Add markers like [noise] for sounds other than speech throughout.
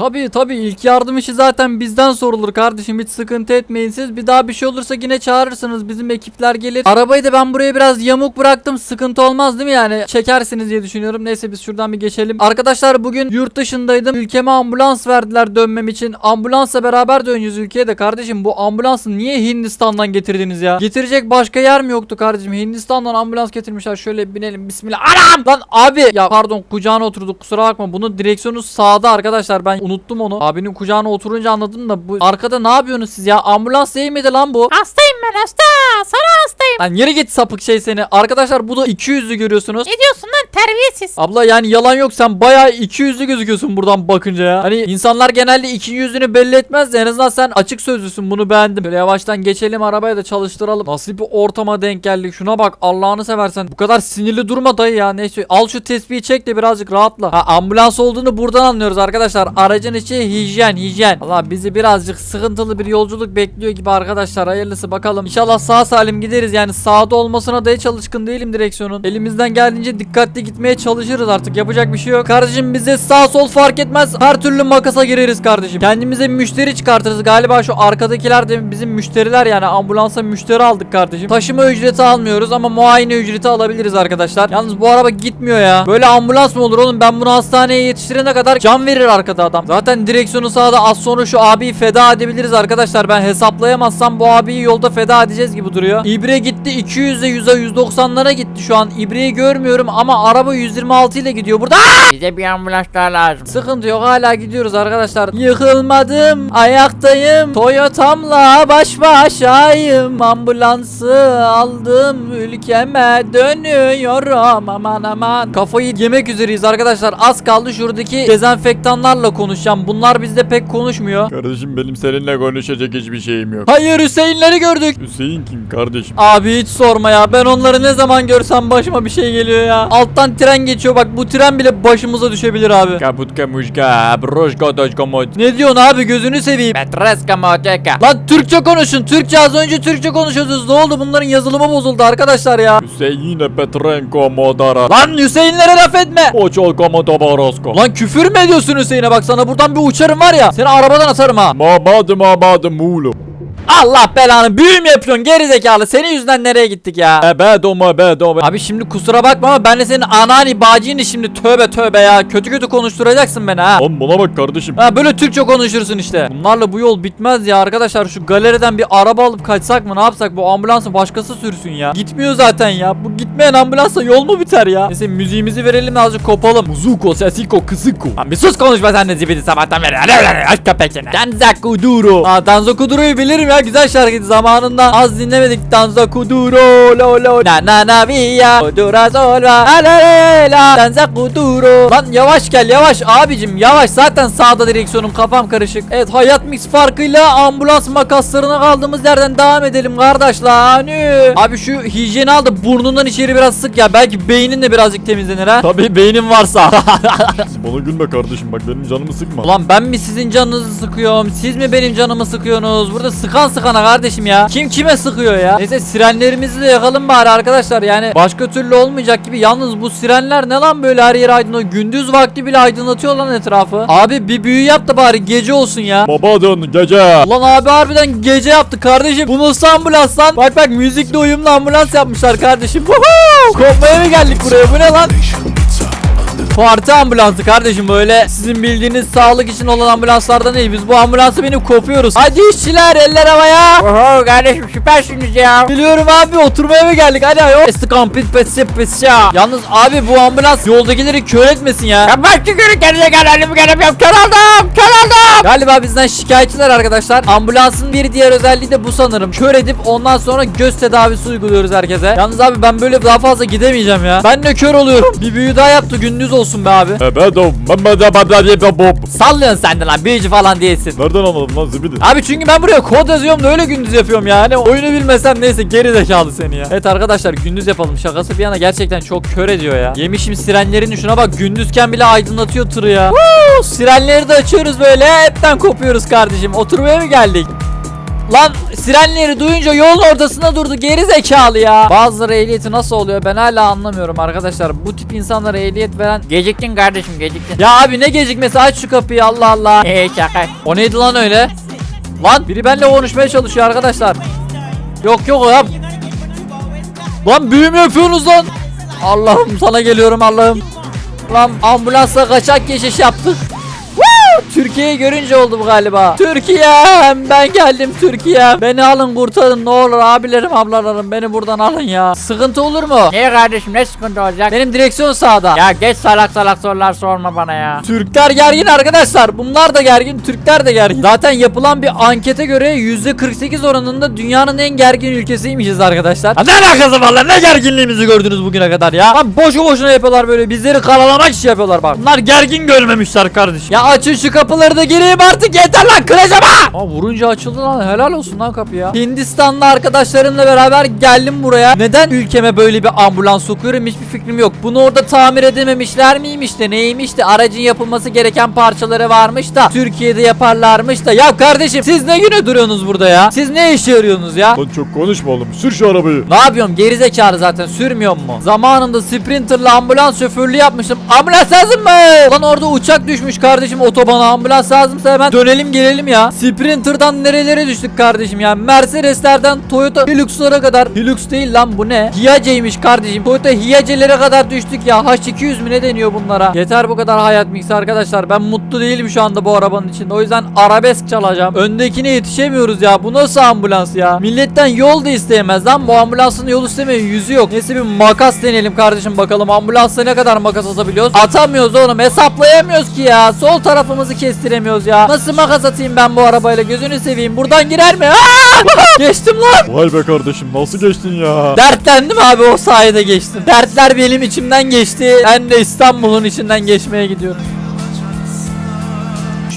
Tabii tabii ilk yardım işi zaten bizden sorulur kardeşim hiç sıkıntı etmeyin siz. Bir daha bir şey olursa yine çağırırsınız bizim ekipler gelir. Arabayı da ben buraya biraz yamuk bıraktım sıkıntı olmaz değil mi yani? Çekersiniz diye düşünüyorum. Neyse biz şuradan bir geçelim. Arkadaşlar bugün yurt dışındaydım. Ülkeme ambulans verdiler dönmem için. Ambulansla beraber döneceğiz ülkeye de kardeşim bu ambulansı niye Hindistan'dan getirdiniz ya? Getirecek başka yer mi yoktu kardeşim? Hindistan'dan ambulans getirmişler. Şöyle binelim bismillah. Anam! Lan abi ya pardon kucağına oturduk kusura bakma. Bunun direksiyonu sağda arkadaşlar ben unuttum onu. Abinin kucağına oturunca anladım da bu arkada ne yapıyorsunuz siz ya? Ambulans değil miydi lan bu? Hastayım ben hasta. Sana hastayım. Lan yere git sapık şey seni. Arkadaşlar bu da 200'lü görüyorsunuz. Ne diyorsun lan terbiyesiz. Abla yani yalan yok sen bayağı 200'lü gözüküyorsun buradan bakınca ya. Hani insanlar genelde 200'lünü belli etmez de en azından sen açık sözlüsün bunu beğendim. Böyle yavaştan geçelim arabaya da çalıştıralım. Nasıl bir ortama denk geldik şuna bak Allah'ını seversen. Bu kadar sinirli durma dayı ya neyse. Al şu tespihi çek de birazcık rahatla. Ha ambulans olduğunu buradan anlıyoruz arkadaşlar. Aracın içi hijyen hijyen. Allah bizi birazcık sıkıntılı bir yolculuk bekliyor gibi arkadaşlar. Hayırlısı bakalım. İnşallah sağ salim gideriz yani sağda olmasına da hiç alışkın değilim direksiyonun. Elimizden geldiğince dikkatli gitmeye çalışırız artık. Yapacak bir şey yok. Kardeşim bize sağ sol fark etmez. Her türlü makasa gireriz kardeşim. Kendimize müşteri çıkartırız. Galiba şu arkadakiler de bizim müşteriler yani ambulansa müşteri aldık kardeşim. Taşıma ücreti almıyoruz ama muayene ücreti alabiliriz arkadaşlar. Yalnız bu araba gitmiyor ya. Böyle ambulans mı olur oğlum? Ben bunu hastaneye yetiştirene kadar can verir arkada adam. Zaten direksiyonu sağda az sonra şu abiyi feda edebiliriz arkadaşlar. Ben hesaplayamazsam bu abiyi yolda feda edeceğiz gibi duruyor. İbre gitti 200'e 100'e 190'lara gitti şu an. İbreyi görmüyorum ama araba 126 ile gidiyor burada. Bize bir ambulans daha lazım. Sıkıntı yok hala gidiyoruz arkadaşlar. Yıkılmadım ayaktayım. Toyota'mla baş başayım. Ambulansı aldım ülkeme dönüyorum aman aman. Kafayı yemek üzereyiz arkadaşlar. Az kaldı şuradaki dezenfektanlarla konuşacağım. Bunlar bizde pek konuşmuyor. Kardeşim benim seninle konuşacak hiçbir şeyim yok. Hayır Hüseyinleri gördük. Hüseyin kim kardeşim? Abi hiç sorma ya. Ben onları ne zaman görsem başıma bir şey geliyor ya. Alttan tren geçiyor. Bak bu tren bile başımıza düşebilir abi. Kaputka muşka, broşka doşka mod. Ne diyorsun abi gözünü seveyim. Petreska moteka. Lan Türkçe konuşun. Türkçe az önce Türkçe konuşuyordunuz. Ne oldu? Bunların yazılımı bozuldu arkadaşlar ya. Hüseyin Petrenko modara. Lan Hüseyinlere laf etme. Oçol komodo borosko. Lan küfür mü ediyorsun Hüseyin'e? Bak sana buradan bir uçarım var ya. Seni arabadan atarım ha. Mabadı mabadı mulu. Allah belanı büyü mü yapıyorsun geri zekalı. Senin yüzünden nereye gittik ya? Ebedo mabedo. Abi şimdi kusura bakma ama ben de senin anani bacini şimdi tövbe tövbe ya. Kötü kötü konuşturacaksın beni ha. Lan buna bak kardeşim. Ha böyle Türkçe konuşursun işte. Bunlarla bu yol bitmez ya arkadaşlar. Şu galeriden bir araba alıp kaçsak mı ne yapsak? Bu ambulansı başkası sürsün ya. Gitmiyor zaten ya. Bu gitmeyen ambulansla yol mu biter ya? Neyse müziğimizi verelim de azıcık kopalım. Muzuko sesiko kısıko. Lan bir sus konuşma sen de zibidi sabahtan beri. Aç köpekini. Danza Kuduro. Aa Danza Kuduro'yu bilirim ya. Güzel şarkıydı zamanında. Az dinlemedik Danza Kuduro. Lo lo. Na na na via. Kudura solva. La la la. Danza Kuduro. Lan yavaş gel yavaş abicim yavaş. Zaten sağda direksiyonum kafam karışık. Evet hayat mix farkıyla ambulans makaslarına kaldığımız yerden devam edelim kardeşler. Abi şu hijyeni al da burnundan içeri biraz sık ya. Belki beynin de birazcık temizlenir ha. Tabii beynin varsa. [laughs] Bana gülme kardeşim bak benim canımı sıkma. Ulan ben mi sizin canınızı sıkıyorum? Siz mi benim canımı sıkıyorsunuz? Burada sıkan sıkana kardeşim ya. Kim kime sıkıyor ya? Neyse sirenlerimizi de yakalım bari arkadaşlar. Yani başka türlü olmayacak gibi. Yalnız bu sirenler ne lan böyle her yer aydınlatıyor. Gündüz vakti bile aydınlatıyor lan etrafı. Abi bir büyü yap da bari gece olsun ya. Babadın gece. Ulan abi harbiden gece yaptı kardeşim. Bu nasıl ambulans lan? Bak bak müzikle uyumlu ambulans yapmışlar kardeşim. Kopmaya mı geldik buraya? Bu ne lan? Parti ambulansı kardeşim böyle sizin bildiğiniz sağlık için olan ambulanslardan değil. Biz bu ambulansı benim kopuyoruz. Hadi işçiler eller havaya. Oho kardeşim süpersiniz ya. Biliyorum abi oturmaya mı geldik? Hadi hadi. Estikampit pesi pesi ya. Yalnız abi bu ambulans yoldakileri kör etmesin ya. Ya bak tükürük kendine gel halimi göremiyorum. Kör oldum. Kör oldum. Galiba bizden şikayetçiler arkadaşlar. Ambulansın bir diğer özelliği de bu sanırım. Kör edip ondan sonra göz tedavisi uyguluyoruz herkese. Yalnız abi ben böyle daha fazla gidemeyeceğim ya. Ben de kör oluyorum. Bir büyü daha yaptı gündüz olsun be abi. Sallıyorsun sen de lan büyücü falan değilsin. Nereden anladın lan zibidi? Abi çünkü ben buraya kod yazıyorum da öyle gündüz yapıyorum yani. Oyunu bilmesem neyse geri zekalı seni ya. Evet arkadaşlar gündüz yapalım. Şakası bir yana gerçekten çok kör ediyor ya. Yemişim sirenlerini şuna bak gündüzken bile aydınlatıyor tırı ya. Woo! Sirenleri de açıyoruz böyle. Hepten kopuyoruz kardeşim. Oturmaya mı geldik? Lan sirenleri duyunca yolun ortasında durdu geri zekalı ya. Bazıları ehliyeti nasıl oluyor ben hala anlamıyorum arkadaşlar. Bu tip insanlara ehliyet veren... Geciktin kardeşim geciktin. Ya abi ne gecikmesi aç şu kapıyı Allah Allah. [laughs] Eee şaka. O neydi lan öyle? Lan biri benimle konuşmaya çalışıyor arkadaşlar. Yok yok ya. Lan büyü mü yapıyorsunuz lan? Allah'ım sana geliyorum Allah'ım. Lan ambulansla kaçak geçiş yaptık. Türkiye'yi görünce oldu bu galiba. Türkiye'm ben geldim Türkiye. Beni alın kurtarın ne olur abilerim ablalarım beni buradan alın ya. Sıkıntı olur mu? Niye kardeşim ne sıkıntı olacak? Benim direksiyon sağda. Ya geç salak salak sorular sorma bana ya. Türkler gergin arkadaşlar. Bunlar da gergin, Türkler de gergin. Zaten yapılan bir ankete göre %48 oranında dünyanın en gergin ülkesiymişiz arkadaşlar. Ha, ne alakası var lan? Ne gerginliğimizi gördünüz bugüne kadar ya? Lan boşu boşuna yapıyorlar böyle. Bizleri karalamak için yapıyorlar bak. Bunlar gergin görmemişler kardeşim. Ya açın şu kapıları da gireyim artık yeter lan kıracağım ha. Aa vurunca açıldı lan. Helal olsun lan kapı ya. Hindistanlı arkadaşlarımla beraber geldim buraya. Neden ülkeme böyle bir ambulans sokuyorum hiçbir fikrim yok. Bunu orada tamir edememişler miymiş de neymiş de aracın yapılması gereken parçaları varmış da Türkiye'de yaparlarmış da. Ya kardeşim siz ne güne duruyorsunuz burada ya? Siz ne işe yarıyorsunuz ya? Lan çok konuşma oğlum. Sür şu arabayı. Ne yapıyorum gerizekalı zaten sürmüyor mu? Zamanında Sprinter'la ambulans şoförlüğü yapmıştım. Ambulans lazım mı? Lan orada uçak düşmüş kardeşim otobana ambulans lazımsa hemen dönelim gelelim ya. Sprinter'dan nerelere düştük kardeşim ya. Mercedes'lerden Toyota Hilux'lara kadar. Hilux değil lan bu ne? Hiace'ymiş kardeşim. Toyota Hiace'lere kadar düştük ya. H200 mü ne deniyor bunlara? Yeter bu kadar hayat mix arkadaşlar. Ben mutlu değilim şu anda bu arabanın içinde. O yüzden arabesk çalacağım. Öndekine yetişemiyoruz ya. Bu nasıl ambulans ya? Milletten yol da isteyemez lan. Bu ambulansın yol istemeyin yüzü yok. Neyse bir makas deneyelim kardeşim bakalım. Ambulansa ne kadar makas atabiliyoruz? Atamıyoruz oğlum. Hesaplayamıyoruz ki ya. Sol tarafımızı kestiremiyoruz ya. Nasıl makas atayım ben bu arabayla? Gözünü seveyim. Buradan girer mi? Aa! [laughs] Geçtim lan. Vay be kardeşim nasıl geçtin ya? Dertlendim abi o sayede geçtim. Dertler benim içimden geçti. Ben de İstanbul'un içinden geçmeye gidiyorum.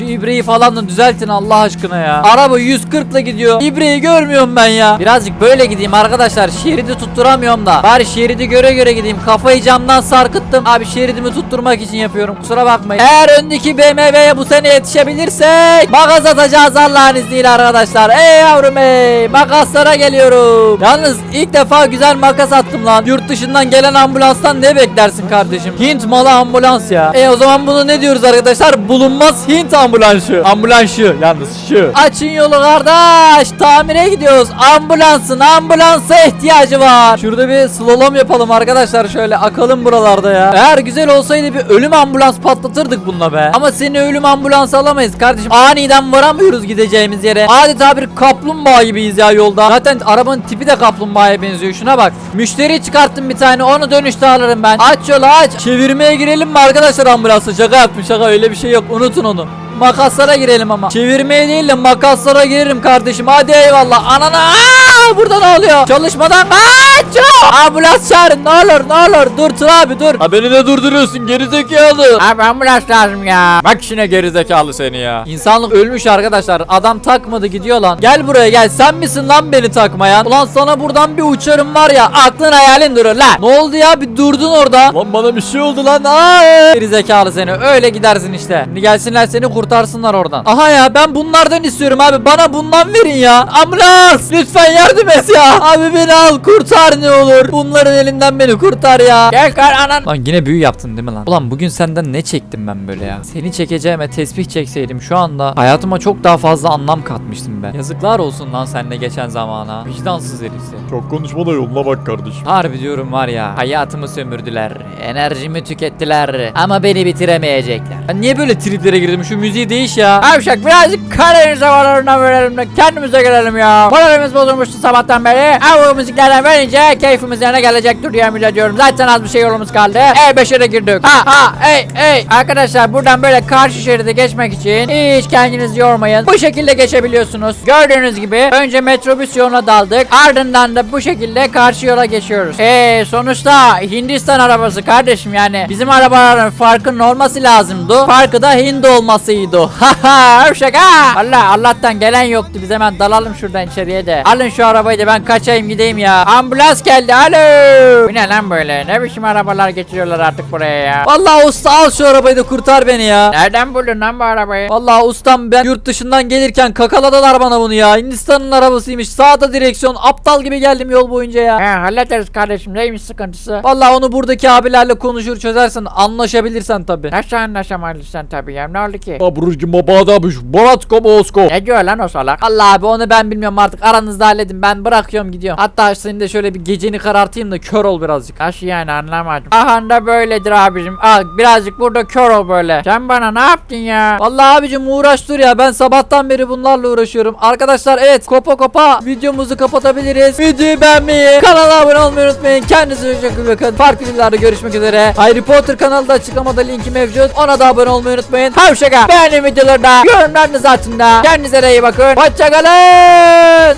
Şu ibreyi falan da düzeltin Allah aşkına ya. Araba 140 ile gidiyor. İbreyi görmüyorum ben ya. Birazcık böyle gideyim arkadaşlar. Şeridi tutturamıyorum da. Bari şeridi göre göre gideyim. Kafayı camdan sarkıttım. Abi şeridimi tutturmak için yapıyorum. Kusura bakmayın. Eğer öndeki BMW'ye bu sene yetişebilirsek makas atacağız Allah'ın izniyle arkadaşlar. Ey yavrum ey. Makaslara geliyorum. Yalnız ilk defa güzel makas attım lan. Yurt dışından gelen ambulanstan ne beklersin kardeşim? Hint malı ambulans ya. E o zaman bunu ne diyoruz arkadaşlar? Bulunmaz Hint ambulansı. Ambulansı yalnız şu. Açın yolu kardeş. Tamire gidiyoruz. Ambulansın ambulansa ihtiyacı var. Şurada bir slalom yapalım arkadaşlar. Şöyle akalım buralarda ya. Eğer güzel olsaydı bir ölüm ambulans patlatırdık bununla be. Ama seni ölüm ambulans alamayız kardeşim. Aniden varamıyoruz gideceğimiz yere. Adeta bir kaplumbağa gibiyiz ya yolda. Zaten arabanın tipi de kaplumbağaya benziyor. Şuna bak. Müşteri çıkarttım bir tane. Onu dönüşte alırım ben. Aç yolu aç. Çevirmeye girelim mi arkadaşlar ambulansa? Şaka yaptım şaka öyle bir şey yok. Unutun onu. Makaslara girelim ama. Çevirmeye değil de makaslara girerim kardeşim. Hadi eyvallah. Anana. Aa, burada ne oluyor? Çalışmadan kaç. Ambulans çağırın ne olur ne olur. Dur Tır abi dur. Ha beni ne durduruyorsun gerizekalı. Abi ambulans lazım ya. Bak işine gerizekalı seni ya. İnsanlık ölmüş arkadaşlar. Adam takmadı gidiyor lan. Gel buraya gel. Sen misin lan beni takmayan? Ulan sana buradan bir uçarım var ya. Aklın hayalin durur lan. Ne oldu ya? Bir durdun orada. Lan bana bir şey oldu lan. Aa! Gerizekalı seni. Öyle gidersin işte. Şimdi gelsinler seni kurtarsınlar oradan. Aha ya ben bunlardan istiyorum abi. Bana bundan verin ya. Ambulans. Lütfen yardım et ya. Abi beni al kurtar ne olur. Bunların elinden beni kurtar ya. Gel kar anan. Lan yine büyü yaptın değil mi lan? Ulan bugün senden ne çektim ben böyle ya? Seni çekeceğime tesbih çekseydim şu anda hayatıma çok daha fazla anlam katmıştım ben. Yazıklar olsun lan seninle geçen zamana. Vicdansız herif seni. Çok konuşma da yoluna bak kardeşim. Harbi diyorum var ya hayatımı sömürdüler. Enerjimi tükettiler. Ama beni bitiremeyecekler. Ben niye böyle triplere girdim? Şu müziği değiş ya. Avşak birazcık Karadeniz havalarına verelim de kendimize gelelim ya. Moralimiz bozulmuştu sabahtan beri. Ama bu müziklerden verince keyfimiz yerine gelecektir diye ümit ediyorum. Zaten az bir şey yolumuz kaldı. E5'e de girdik. Ha ha ey ey. Arkadaşlar buradan böyle karşı şeride geçmek için hiç kendinizi yormayın. Bu şekilde geçebiliyorsunuz. Gördüğünüz gibi önce metrobüs yoluna daldık. Ardından da bu şekilde karşı yola geçiyoruz. Eee sonuçta Hindistan arabası kardeşim yani. Bizim arabaların farkının olması lazımdı. Farkı da Hindi olmasıydı. [laughs] Haha şaka. Allah Allah'tan gelen yoktu. Biz hemen dalalım şuradan içeriye de. Alın şu arabayı da ben kaçayım gideyim ya. Ambulans geldi alo. Bu ne lan böyle? Ne biçim arabalar getiriyorlar artık buraya ya. Vallahi usta al şu arabayı da kurtar beni ya. Nereden buldun lan bu arabayı? Vallahi ustam ben yurt dışından gelirken kakaladılar bana bunu ya. Hindistan'ın arabasıymış. Sağda direksiyon. Aptal gibi geldim yol boyunca ya. He hallederiz kardeşim neymiş sıkıntısı? Vallahi onu buradaki abilerle konuşur çözersen anlaşabilirsen tabi. Nasıl anlaşamalısın tabii ya ne oldu ki? Abrujki mabadamış. Boratko Mosko. Ne diyor lan o salak? Allah abi onu ben bilmiyorum artık aranızda halledin ben bırakıyorum gidiyorum. Hatta seni de şöyle bir geceni karartayım da kör ol birazcık. Nasıl yani anlamadım. Aha da böyledir abicim. Al birazcık burada kör ol böyle. Sen bana ne yaptın ya? Vallahi abicim uğraş dur ya ben sabahtan beri bunlarla uğraşıyorum. Arkadaşlar evet kopa kopa videomuzu kapatabiliriz. Videoyu beğenmeyi, kanala abone olmayı unutmayın. Kendinize çok iyi bakın. Farklı videolarda görüşmek üzere. Harry Potter kanalda açıklamada linki mevcut. Ona da abone olmayı unutmayın. Havşaka beğenin videoları da yorumlarınız altında. Kendinize iyi bakın. Hoşçakalın.